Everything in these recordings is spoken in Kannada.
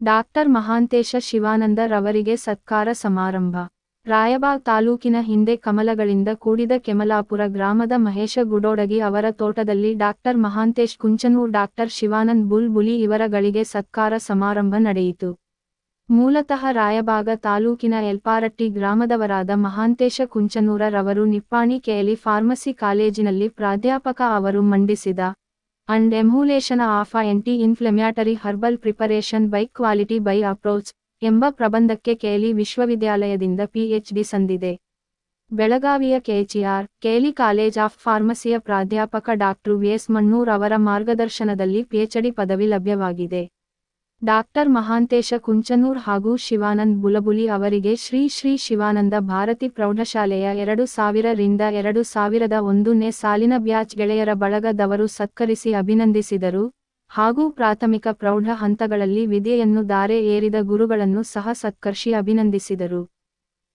ಡಾಕ್ಟರ್ ಮಹಾಂತೇಶ ಶಿವಾನಂದ ರವರಿಗೆ ಸತ್ಕಾರ ಸಮಾರಂಭ. ರಾಯಬಾಗ್ ತಾಲೂಕಿನ ಹಿಂದೆ ಕಮಲಗಳಿಂದ ಕೂಡಿದ ಕೆಮಲಾಪುರ ಗ್ರಾಮದ ಮಹೇಶ ಗುಡೋಡಗಿ ಅವರ ತೋಟದಲ್ಲಿ ಡಾಕ್ಟರ್ ಮಹಾಂತೇಶ್ ಕುಂಚನೂರ್, ಡಾಕ್ಟರ್ ಶಿವಾನಂದ್ ಬುಲ್ಬುಲಿ ಇವರಗಳಿಗೆ ಸತ್ಕಾರ ಸಮಾರಂಭ ನಡೆಯಿತು. ಮೂಲತಃ ರಾಯಬಾಗ ತಾಲೂಕಿನ ಎಲ್ಪಾರಟ್ಟಿ ಗ್ರಾಮದವರಾದ ಮಹಾಂತೇಶ ಕುಂಚನೂರ ರವರು ನಿಪ್ಪಾಣಿ ಕೆಎಲಿ ಫಾರ್ಮಸಿ ಕಾಲೇಜಿನಲ್ಲಿ ಪ್ರಾಧ್ಯಾಪಕ ಅವರು ಮಂಡಿಸಿದ and emulation of inflammatory herbal preparation by quality by approach ಎಂಬ ಪ್ರಬಂಧಕ್ಕೆ ಕೇಲಿ ವಿಶ್ವವಿದ್ಯಾಲಯದಿಂದ ಪಿಎಚ್ಡಿ ಸಂದಿದೆ. ಬೆಳಗಾವಿಯ ಕೆಎಚ್ಇಆರ್ ಕೇಲಿ ಕಾಲೇಜ್ ಆಫ್ ಫಾರ್ಮಸಿಯ ಪ್ರಾಧ್ಯಾಪಕ ಡಾಕ್ಟರ್ ವಿಎಸ್ ಮಣ್ಣೂರ್ ಅವರ ಮಾರ್ಗದರ್ಶನದಲ್ಲಿ ಪಿಎಚ್ಡಿ ಪದವಿ ಲಭ್ಯವಾಗಿದೆ. ಡಾಕ್ಟರ್ ಮಹಾಂತೇಶ ಕುಂಚನೂರ್ ಹಾಗೂ ಶಿವಾನಂದ್ ಬುಲಬುಲಿ ಅವರಿಗೆ ಶ್ರೀ ಶ್ರೀ ಶಿವಾನಂದ ಭಾರತಿ ಪ್ರೌಢಶಾಲೆಯ ಎರಡು ಸಾವಿರರಿಂದ ಎರಡು ಸಾವಿರದ ಒಂದನೇ ಸಾಲಿನ ಬ್ಯಾಚ್ ಗೆಳೆಯರ ಬಳಗದವರು ಸತ್ಕರಿಸಿ ಅಭಿನಂದಿಸಿದರು ಹಾಗೂ ಪ್ರಾಥಮಿಕ ಪ್ರೌಢ ಹಂತಗಳಲ್ಲಿ ವಿದ್ಯೆಯನ್ನು ದಾರೆ ಏರಿದ ಗುರುಗಳನ್ನು ಸಹ ಸತ್ಕರ್ಷಿ ಅಭಿನಂದಿಸಿದರು.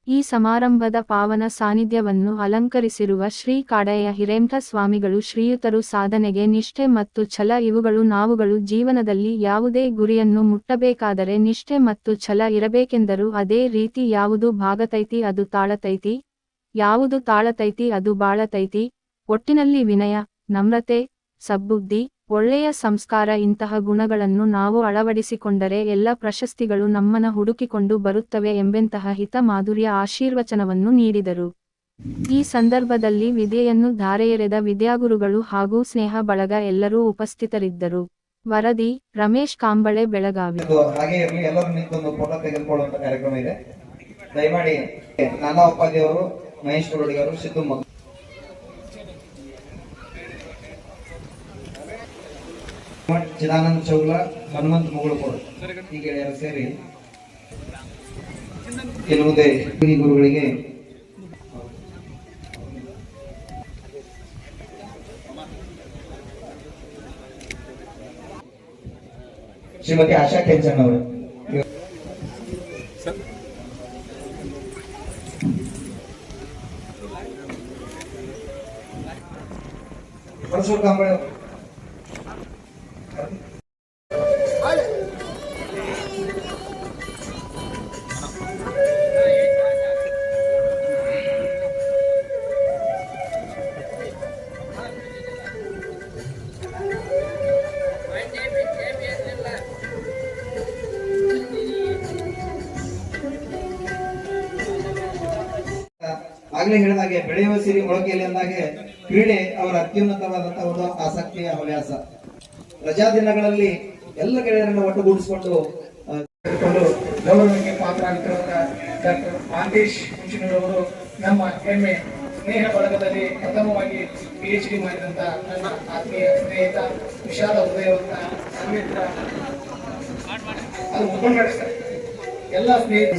ಈ ಸಮಾರಂಭದ ಪಾವನ ಸಾನ್ನಿಧ್ಯವನ್ನು ಅಲಂಕರಿಸಿರುವ ಶ್ರೀ ಕಾಡಯ್ಯ ಹಿರೇಂಥ ಸ್ವಾಮಿಗಳು ಶ್ರೀಯುತರು ಸಾಧನೆಗೆ ನಿಷ್ಠೆ ಮತ್ತು ಛಲ, ಇವುಗಳು ನಾವುಗಳು ಜೀವನದಲ್ಲಿ ಯಾವುದೇ ಗುರಿಯನ್ನು ಮುಟ್ಟಬೇಕಾದರೆ ನಿಷ್ಠೆ ಮತ್ತು ಛಲ ಇರಬೇಕೆಂದರು ಅದೇ ರೀತಿ ಯಾವುದು ಭಾಗತೈತಿ ಅದು ತಾಳತೈತಿ, ಯಾವುದು ತಾಳತೈತಿ ಅದು ಬಾಳತೈತಿ, ಒಟ್ಟಿನಲ್ಲಿ ವಿನಯ, ನಮ್ರತೆ ಸಬ್ಬುದ್ದಿ ಒಳ್ಳೆಯ ಸಂಸ್ಕಾರ ಇಂತಹ ಗುಣಗಳನ್ನು ನಾವು ಅಳವಡಿಸಿಕೊಂಡರೆ ಎಲ್ಲ ಪ್ರಶಸ್ತಿಗಳು ನಮ್ಮನ ಹುಡುಕಿಕೊಂಡು ಬರುತ್ತವೆ ಎಂಬೆಂತಹ ಹಿತ ಮಾಧುರ್ಯ ಆಶೀರ್ವಚನವನ್ನು ನೀಡಿದರು. ಈ ಸಂದರ್ಭದಲ್ಲಿ ವಿದ್ಯೆಯನ್ನು ಧಾರೆಯೆರೆದ ವಿದ್ಯಾಗುರುಗಳು ಹಾಗೂ ಸ್ನೇಹ ಬಳಗ ಎಲ್ಲರೂ ಉಪಸ್ಥಿತರಿದ್ದರು. ವರದಿ, ರಮೇಶ್ ಕಾಂಬಳೆ, ಬೆಳಗಾವಿ. ಹಾಗೆ ಚಿದಾನಂದ ಚೌಲ ಹನುಮಂತ ಮುಗುಳುಕೋಡು ಈ ಗೆಳೆಯರು ಸೇರಿ ಇನ್ನು ಮುಂದೆ ಈ ಗುರುಗಳಿಗೆ ಶ್ರೀಮತಿ ಆಶಾ ಕೆಂಚನ್ ಅವರು ಪರಶುರ ಆಗ್ಲೇ ಹೇಳಿದಾಗೆ, ಬೆಳೆಯುವ ಸಿರಿ ಮೊಳಕೆಯಲ್ಲಿ ಅಂದಾಗೆ ಕ್ರೀಡೆ ಅವರ ಅತ್ಯುನ್ನತವಾದಂತಹ ಒಂದು ಆಸಕ್ತಿಯ ಹವ್ಯಾಸ. ರಜಾ ದಿನಗಳಲ್ಲಿ ಎಲ್ಲ ಗೆಳೆಯರನ್ನು ಒಟ್ಟುಗೂಡಿಸಿಕೊಂಡು ಗೌರವಕ್ಕೆ ಪಾತ್ರ ಆಗಿರುವಂತಹ ಡಾಕ್ಟರ್ ಮಾಂತೇಶ್ ಮುಂಚಿನವರು ನಮ್ಮ ಹೆಮ್ಮೆ ಸ್ನೇಹ ಬಳಗದಲ್ಲಿ ಪ್ರಥಮವಾಗಿ ಪಿ ಎಚ್ ಡಿ ಮಾಡಿದಂತ ನನ್ನ ಆತ್ಮೀಯ ಸ್ನೇಹಿತ ವಿಶಾಲ ಹೃದಯವಂತ ಅದು ಎಲ್ಲ ಸ್ನೇಹಿತ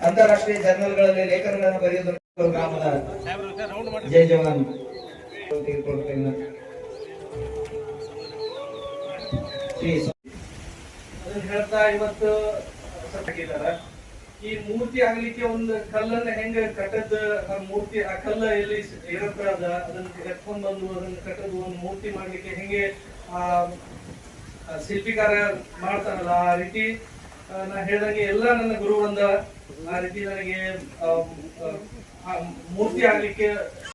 ತಿಳಿಸಿದ್ದಾರೆ ಜರ್ನಲ್ ಜರ್ನಲ್ಗಳಲ್ಲಿ ಲೇಖನಗಳನ್ನು ಬರೆಯುವುದು ಗ್ರಾಮದ ಜೈ ಜವಾನ್ ಹೇಳ್ತಾ ಇವತ್ತು ಈ ಮೂರ್ತಿ ಆಗ್ಲಿಕ್ಕೆ ಒಂದು ಕಲ್ಲನ್ನ ಹೆಂಗ ಕಟ್ಟದ ಮೂರ್ತಿ, ಆ ಕಲ್ಲ ಎಲ್ಲಿ ಇರತ್ತ ಅದ, ಅದನ್ನ ಎತ್ಕೊಂಡ್ ಬಂದು ಅದನ್ನ ಕಟ್ಟದು ಒಂದು ಮೂರ್ತಿ ಮಾಡ್ಲಿಕ್ಕೆ ಹೆಂಗೆ, ಆ ಶಿಲ್ಪಿಕಾರ ಮಾಡ್ತಾರಲ್ಲ, ಆ ರೀತಿ ನಾ ಹೇಳ್ದಂಗೆ ಎಲ್ಲ ನನ್ನ ಗುರು ಒಂದ ಆ ರೀತಿ ನನಗೆ ಆ, ಆ, ಆ ಮೂರ್ತಿ ಆಗ್ಲಿಕ್ಕೆ